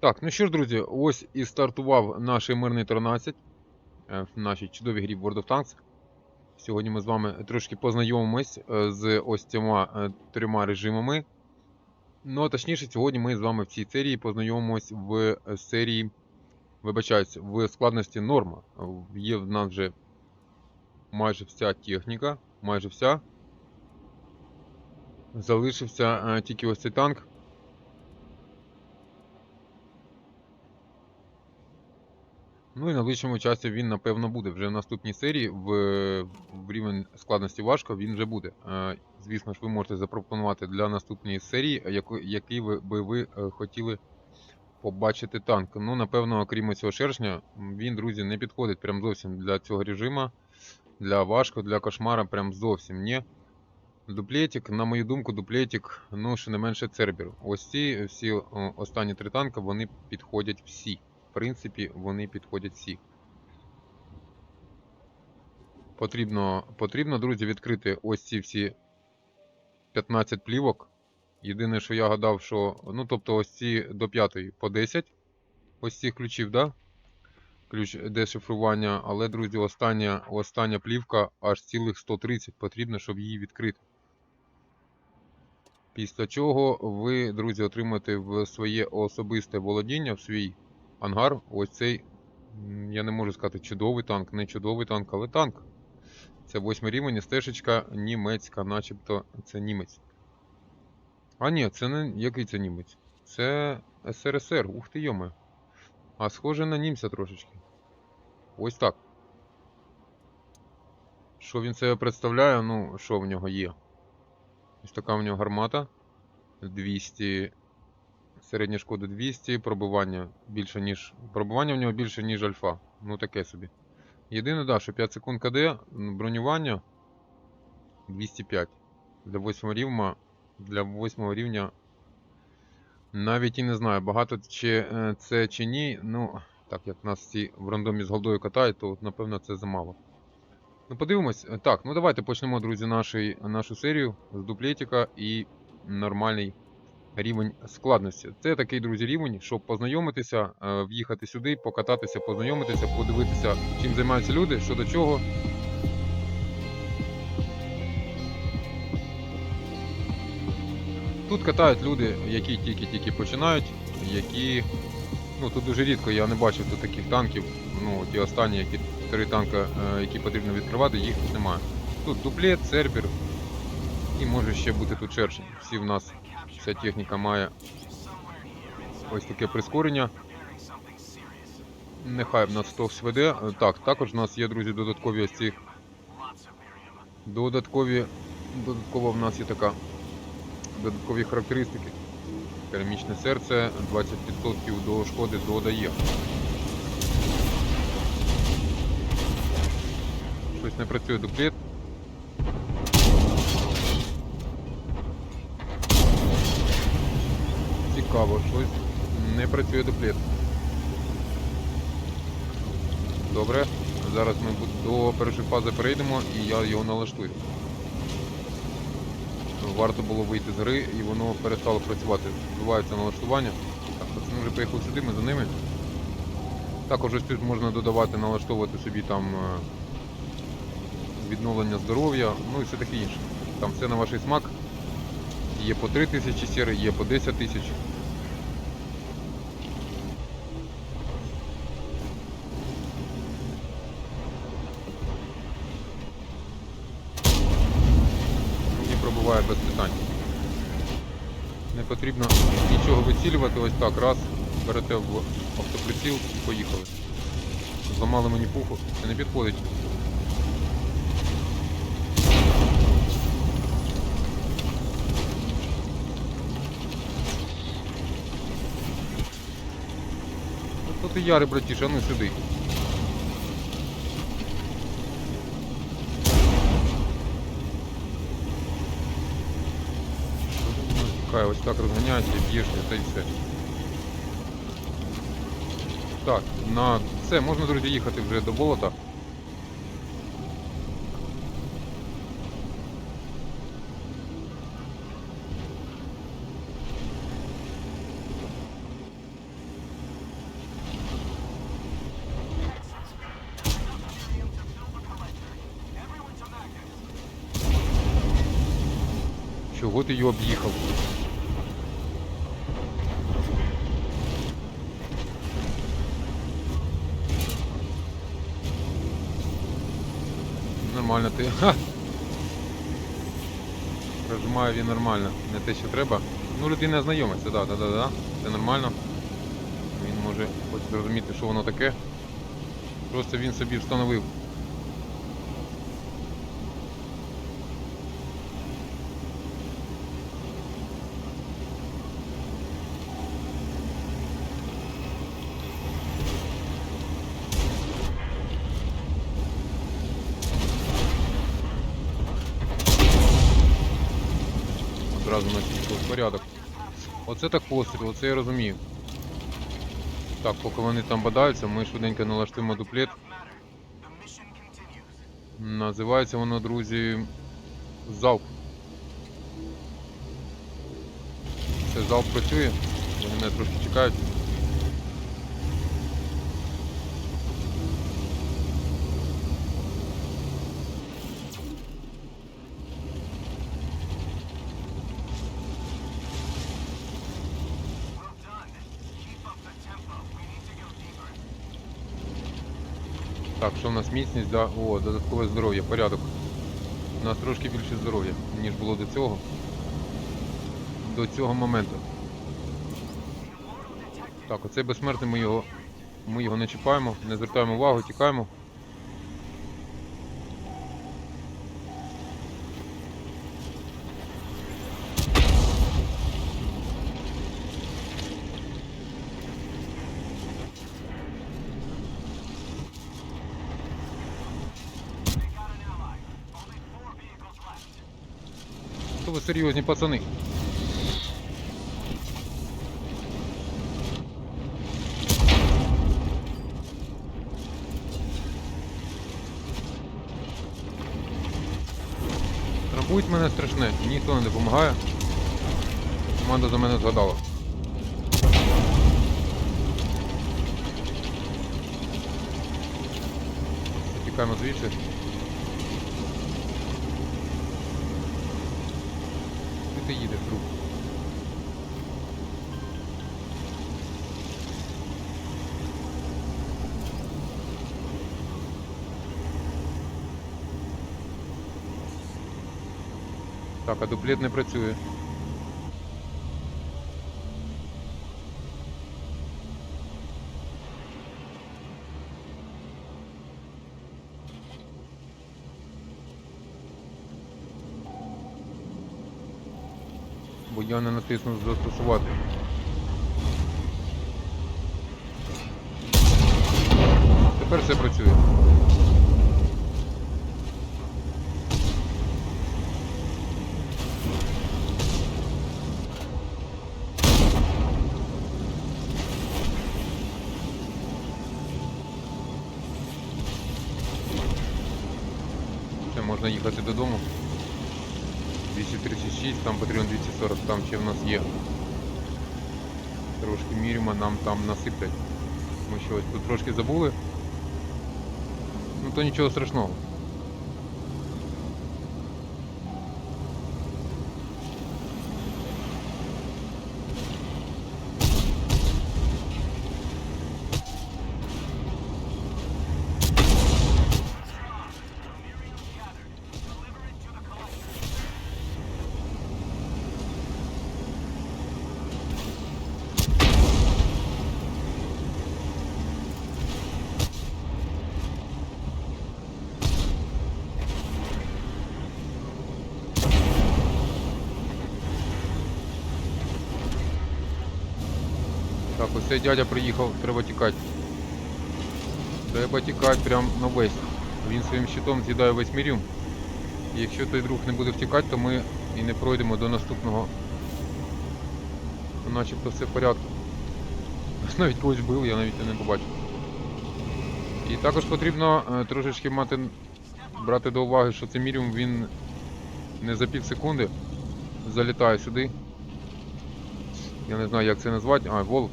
Так, ну що ж, друзі, ось і стартував наш мирний 13 е, в нашій чудовій грі World of Tanks. Сьогодні ми з вами трошки познайомимось е, з ось цими е, трьома режимами. Ну, а точніше, сьогодні ми з вами в цій серії познайомимось в серії, вибачаюсь, в складності норма. Є в нас вже майже вся техніка, майже вся. Залишився тільки ось цей танк. Ну і на ближчому часі він, напевно, буде. Вже в наступній серії в, в рівень складності важко він вже буде. Е, Звісно ж, ви можете запропонувати для наступної серії, який ви би ви е, хотіли побачити танк. Ну, напевно, окрім цього шершня, він, друзі, не підходить прям зовсім для цього режиму. Для важко, для кошмара, прям зовсім ні. Дуплетик, на мою думку, дуплетик, ну, ще не менше Цербер. Ось ці всі останні три танка, вони підходять всі. Принципі, вони підходять всі. Потрібно, потрібно, друзі, відкрити ось ці всі 15 плівок. Єдине, що я гадав, що. Ну, тобто, ось ці до 5 по 10. Ось цих ключів, да? Ключ дешифрування. Але, друзі, остання, остання плівка аж цілих 130. Потрібно, щоб її відкрити. Після чого ви, друзі, отримаєте в своє особисте володіння, в свій ангар. Ось цей, я не можу сказати, чудовий танк, не чудовий танк, але танк. Це восьмий рівень, стежечка німецька, начебто це німець. А ні, це не який це німець? Це СРСР, ух ти йоме. А схоже на німця трошечки. Ось так. Що він себе представляє? Ну, що в нього є? Ось така в нього гармата. 200 Середня шкода 200, пробивання більше, ніж. Пробивання в нього більше, ніж альфа. Ну таке собі. Єдине, да, що 5 секунд КД, бронювання 205. Для 8 рівня. Для 8 рівня. Навіть і не знаю, багато чи е, це чи ні. Ну, так як нас всі в рандомі з голдою катають, то напевно це замало. Ну, подивимось. Так, ну давайте почнемо, друзі, наші, нашу серію з дуплетика і нормальний рівень складності. Це такий, друзі, рівень, щоб познайомитися, е, в'їхати сюди, покататися, познайомитися, подивитися, чим займаються люди, що до чого. Тут катають люди, які тільки-тільки починають, які. Ну тут дуже рідко я не бачив тут таких танків. Ну, ті останні, які три танка, е, які потрібно відкривати, їх немає. Тут дуплет, сербер і може ще бути тут шершень. Всі в нас Вся техніка має ось таке прискорення. Нехай в нас стовс веде. Так, також в нас є, друзі, додаткові ось ці. Додаткові. Додатково в нас є така. Додаткові характеристики. Керамічне серце 20% до шкоди додає. Щось не працює дуплет. Цікаво, щось не працює дуплет. Добре, зараз ми до першої фази перейдемо і я його налаштую. Варто було вийти з гри і воно перестало працювати. Відбувається налаштування. Так, пацани вже поїхали сюди, ми за ними. Також ось тут можна додавати, налаштовувати собі там е, відновлення здоров'я, ну і все таке інше. Там все на ваш смак. Є по 3000 сіри, є по 10 тисяч. І пробуває без питань. Не потрібно нічого вицілювати, ось так, раз, берете в автоприціл і поїхали. Зламали мені пуху, це не підходить. Ну, то ти яри, братіш, а ну. Хай ось так розганяється, б'єш та й все. Так, на це можна, друзі, їхати вже до болота. Чого ти його об'їхав? Нормально ти. Ха! Прожимає він нормально. Не те, що треба. Ну, людина знайомиться, да, да, да, да. Це нормально. Він може хоче зрозуміти, що воно таке. Просто він собі встановив. Одразу на чітко порядок. Оце так постріл, оце я розумію. Так, поки вони там бадаються, ми швиденько налаштуємо дуплет. Називається воно, друзі, залп. Це залп працює. Вони мене трошки чекають. Так, що в нас міцність? Да? О, додаткове здоров'я, порядок. У нас трошки більше здоров'я, ніж було до цього. До цього моменту. Так, оцей безсмертний ми його. Ми його не чіпаємо, не звертаємо увагу, тікаємо. Ви серйозні пацани. Трамбують мене страшне, ніхто не допомагає. Команда за мене згадала. Тікаємо звідси. Ти їдеш, друг? Так, а дуплет не працює. Я не натиснув застосувати. Тепер все працює. Все, можна їхати додому. 236, там потрібно 240, там ще в нас є. Трошки міряємо, нам там насиплять. Ми щось тут трошки забули. Ну то нічого страшного. Так, ось цей дядя приїхав, треба тікати. Треба тікати прям на весь. Він своїм щитом з'їдає весь мірюм. І якщо той друг не буде втікати, то ми і не пройдемо до наступного. Начебто все в порядку. Навіть когось бив, я навіть не побачив. І також потрібно е, трошечки мати брати до уваги, що цей міріум він не за пів секунди залітає сюди. Я не знаю, як це назвати. А, волк.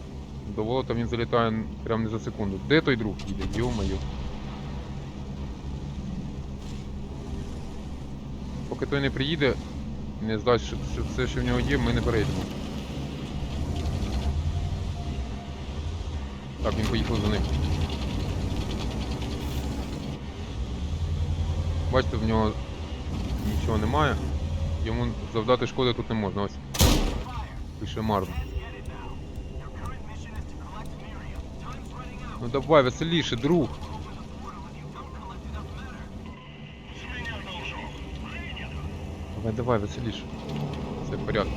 До волота він залітає прямо не за секунду. Де той друг їде? Йо-моє. Поки той не приїде, не здасть що- все, що в нього є, ми не перейдемо. Так, він поїхав за ним. Бачите, в нього нічого немає. Йому завдати шкоди тут не можна. Ось. Пише Марн. Ну давай, веселіше, друг. Давай, давай, веселіше. Все в порядку.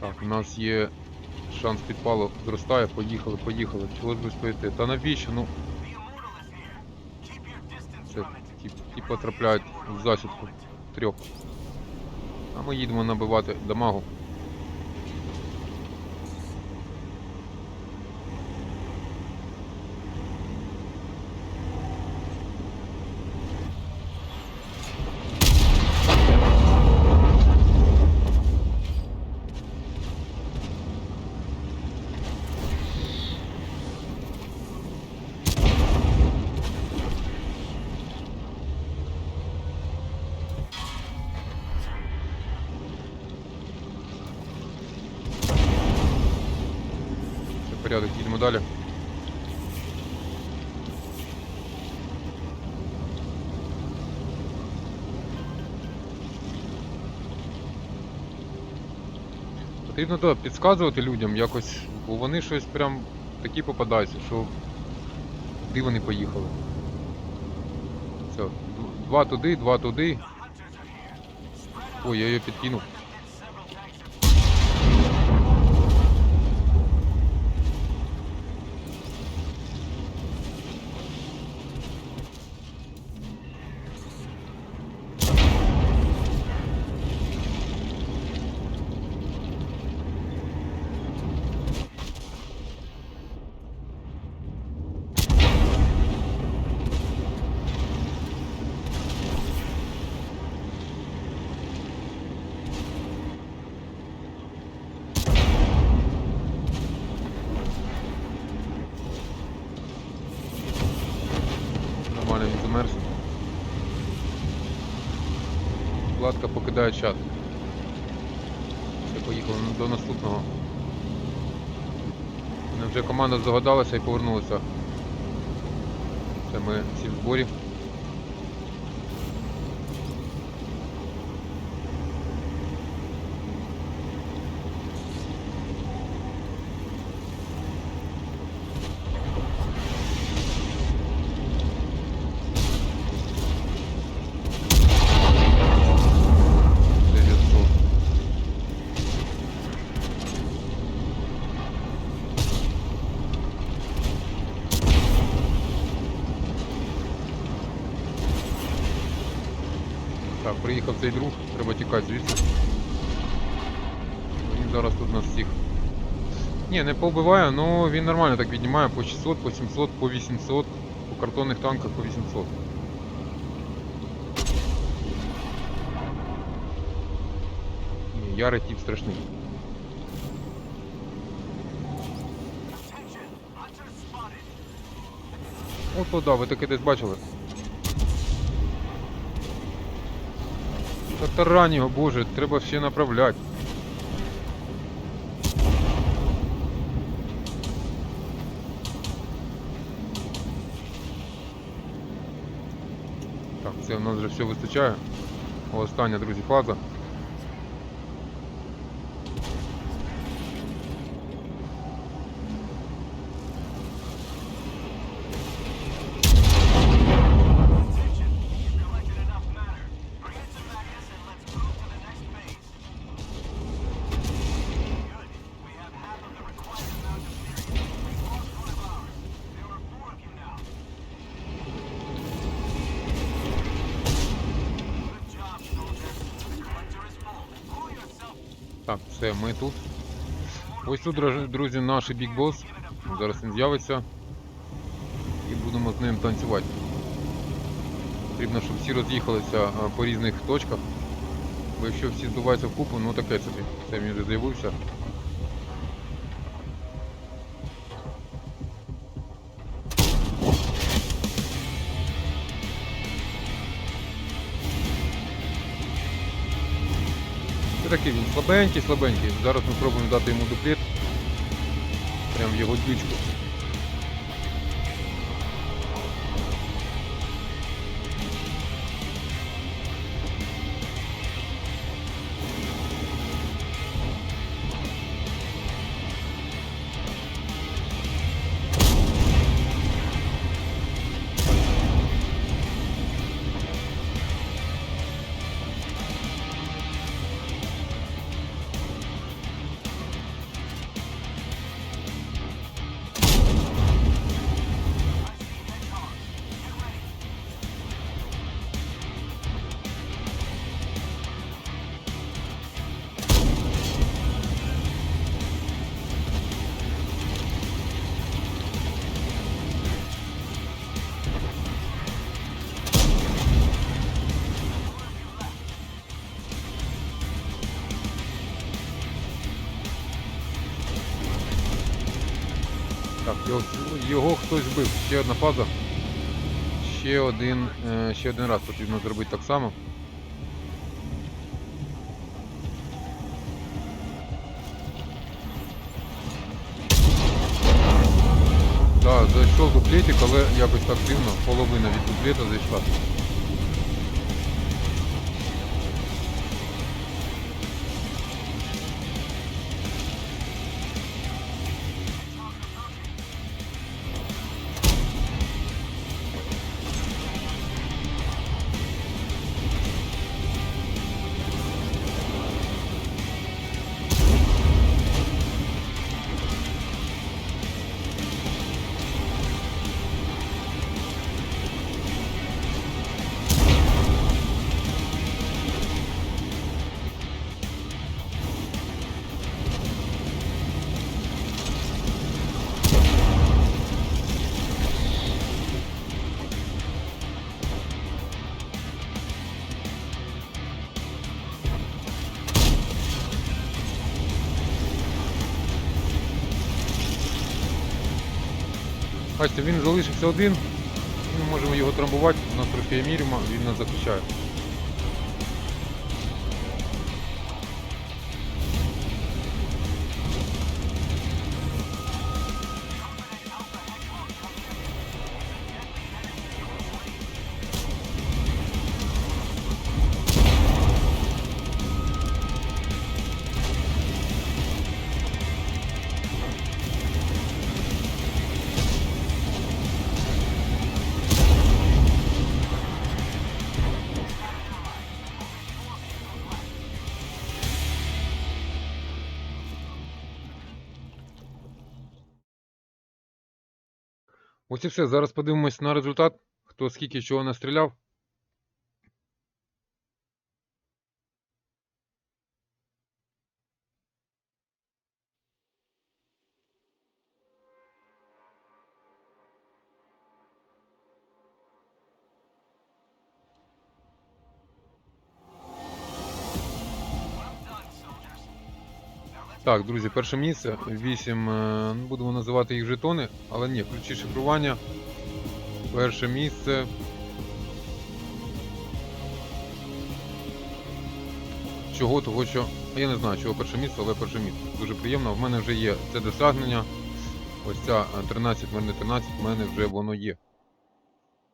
Так, у нас є шанс підпалу зростає, поїхали, поїхали. Чого ж ви стоїте? Та навіщо? Ну. Це ті, ті потрапляють в засідку трьох. А ми їдемо набивати дамагу. Все порядок, їдемо далі. Потрібно да, підказувати людям якось, бо вони щось прям такі попадаються, що куди вони поїхали. Все, два туди, два туди. Ой, я її підкинув. Нормально він замерз. Владка покидає чат. Все, поїхали до наступного. Вже команда здогадалася і повернулася. Це ми всі в зборі. Дев'ятсот. Так, приїхав цей друг, треба тікати звідси. Він зараз тут нас всіх. Ні, не повбиває, але він нормально так віднімає по 600, по 700, по 800, по картонних танках по 800. Ні, ярий тип страшний. От то да, ви таке десь бачили. Та тарань його, боже, треба ще направляти. Так, це у нас вже все вистачає. Остання, друзі, фаза. Все, ми тут. Ось тут, друзі, наш Big Boss. Зараз він з'явиться. І будемо з ним танцювати. Потрібно, щоб всі роз'їхалися по різних точках. Бо якщо всі здуваються в купу, ну таке собі. Це він вже з'явився. Такий він слабенький, слабенький. Зараз ми спробуємо дати йому дуплет. Прям в його дючку. Так, його, його хтось вбив. Ще одна фаза. Ще один, е, ще один раз потрібно зробити так само. Так, зайшов дуплетик, але якось так дивно, половина від дуплета зайшла. Бачите, він залишився один. Ми можемо його трамбувати, у нас трохи є він нас захищає. Ось і все. Зараз подивимось на результат. Хто скільки чого настріляв. Так, друзі, перше місце. 8, е, ну, будемо називати їх жетони, але ні, ключі шифрування. Перше місце. Чого, того що. Я не знаю, чого перше місце, але перше місце. Дуже приємно. В мене вже є це досягнення. Ось ця е, 13, в мене 13, в мене вже воно є.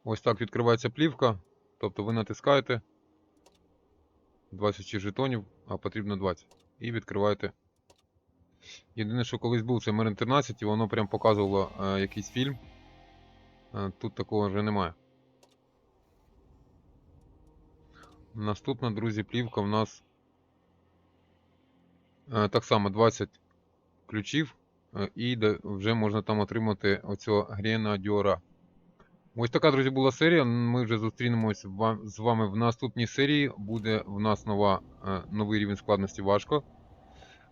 Ось так відкривається плівка. Тобто ви натискаєте 20 жетонів, а потрібно 20. І відкриваєте Єдине, що колись був це Мер 13 і воно прям показувало е, якийсь фільм. Е, тут такого вже немає. Наступна, друзі, плівка в нас е, так само 20 ключів, е, і вже можна там отримати оцього гренадіора. Ось така, друзі, була серія. Ми вже зустрінемось з вами в наступній серії. Буде в нас нова, е, новий рівень складності важко.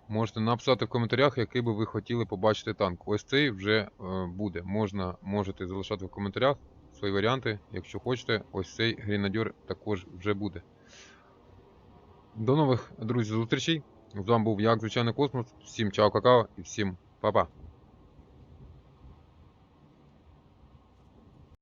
Можете написати в коментарях, який би ви хотіли побачити танк. Ось цей вже е, буде. Можна, можете залишати в коментарях свої варіанти. Якщо хочете, ось цей гренадер також вже буде. До нових, друзі, зустрічей. З вами був Як Звичайний Космос. Всім чао, какао і всім па-па.